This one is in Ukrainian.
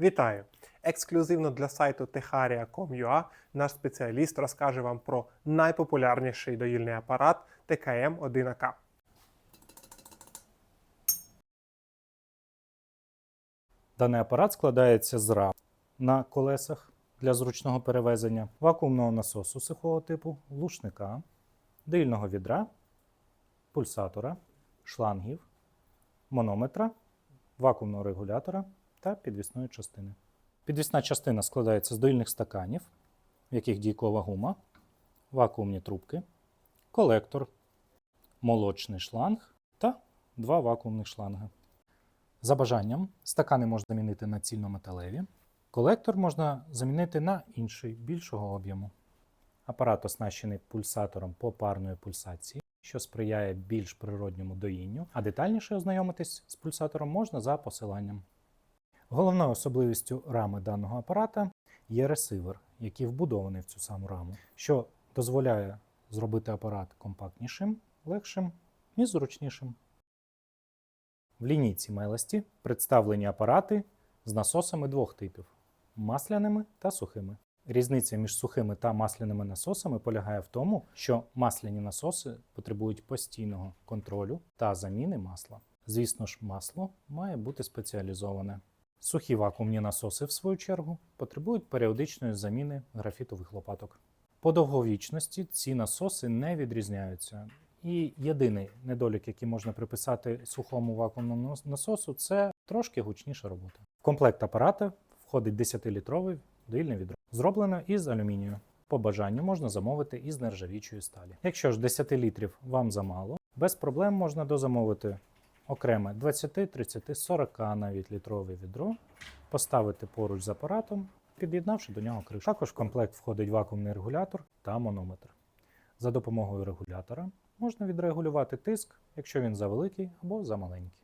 Вітаю! Ексклюзивно для сайту techaria.com.ua наш спеціаліст розкаже вам про найпопулярніший доїльний апарат ткм 1 ak Даний апарат складається з рам на колесах для зручного перевезення, вакуумного насосу сухого типу, глушника, дильного відра, пульсатора, шлангів, манометра, вакуумного регулятора та підвісної частини. Підвісна частина складається з доїльних стаканів, в яких дійкова гума, вакуумні трубки, колектор, молочний шланг та два вакуумних шланги. За бажанням, стакани можна замінити на цільнометалеві, колектор можна замінити на інший більшого об'єму. Апарат оснащений пульсатором попарної пульсації, що сприяє більш природньому доїнню, а детальніше ознайомитись з пульсатором можна за посиланням. Головною особливістю рами даного апарата є ресивер, який вбудований в цю саму раму, що дозволяє зробити апарат компактнішим, легшим і зручнішим. В лінійці милості представлені апарати з насосами двох типів масляними та сухими. Різниця між сухими та масляними насосами полягає в тому, що масляні насоси потребують постійного контролю та заміни масла. Звісно ж, масло має бути спеціалізоване. Сухі вакуумні насоси, в свою чергу, потребують періодичної заміни графітових лопаток. По довговічності ці насоси не відрізняються. І єдиний недолік, який можна приписати сухому вакуумному насосу, це трошки гучніша робота. В комплект апарата входить 10-літровий доїльне відро, зроблене із алюмінію. По бажанню можна замовити із нержавічої сталі. Якщо ж 10 літрів вам замало, без проблем можна дозамовити окреме 20, 30, 40 навіть літрове відро, поставити поруч з апаратом, під'єднавши до нього кришу. Також в комплект входить вакуумний регулятор та манометр. За допомогою регулятора можна відрегулювати тиск, якщо він завеликий або замаленький.